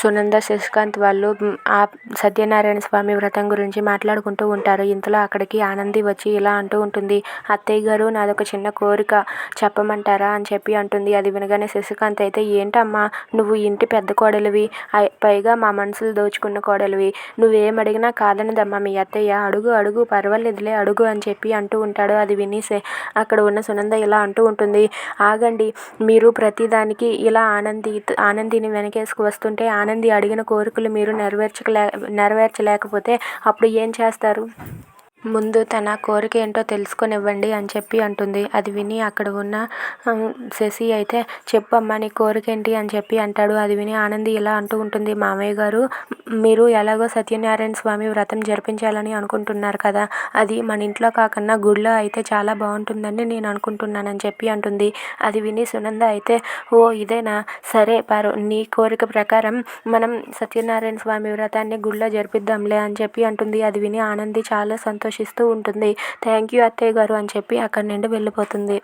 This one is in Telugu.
సునంద శశికాంత్ వాళ్ళు ఆ సత్యనారాయణ స్వామి వ్రతం గురించి మాట్లాడుకుంటూ ఉంటారు. ఇంతలో అక్కడికి ఆనంది వచ్చి ఇలా అంటూ ఉంటుంది అత్తయ్య గారు నాదొక చిన్న కోరిక చెప్పమంటారా? అని చెప్పి అంటుంది. అది వినగానే శశికాంత్ అయితే ఏంటమ్మా నువ్వు ఇంటి పెద్ద కోడలివి పైగా మా మనసులు దోచుకున్న కోడలివి. నువ్వేం అడిగినా కాదనదమ్మా మీ అత్తయ్య. అడుగు అడుగు పర్వాలేదులే అడుగు అని చెప్పి అంటూ ఉంటాడు. అది విని అక్కడ ఉన్న సునంద ఇలా అంటూ ఉంటుంది ఆగండి మీరు ప్రతిదానికి ఇలా ఆనంది ఆనందిని వెనకేసుకు వస్తుంటే ఆనంది ఆనంది అడిగిన కోరికలు మీరు నెరవేర్చలే నెరవేర్చలేకపోతే అప్పుడు ఏం చేస్తారు? ముందు తన కోరిక ఏంటో తెలుసుకొనివ్వండి అని చెప్పి అంటుంది. అది విని అక్కడ ఉన్న శశి అయితే చెప్పమ్మా నీ కోరిక ఏంటి? అని చెప్పి అంటాడు. అది విని ఆనంది ఇలా అంటూ ఉంటుంది. మామయ్య గారు మీరు ఎలాగో సత్యనారాయణ స్వామి వ్రతం జరిపించాలని అనుకుంటున్నారు కదా అది మన ఇంట్లో కాకుండా గుడిలో అయితే చాలా బాగుంటుందని నేను అనుకుంటున్నానని చెప్పి అంటుంది. అది విని సునంద అయితే ఓ ఇదేనా? సరే పరు నీ కోరిక ప్రకారం మనం సత్యనారాయణ స్వామి వ్రతాన్ని గుడిలో జరిపిద్దాంలే అని చెప్పి అంటుంది. అది విని ఆనంది చాలా సంతోషిస్తూ ఉంటుంది. థ్యాంక్ యూ అత్తయ్య గారు అని చెప్పి అక్కడి నుండి వెళ్ళిపోతుంది.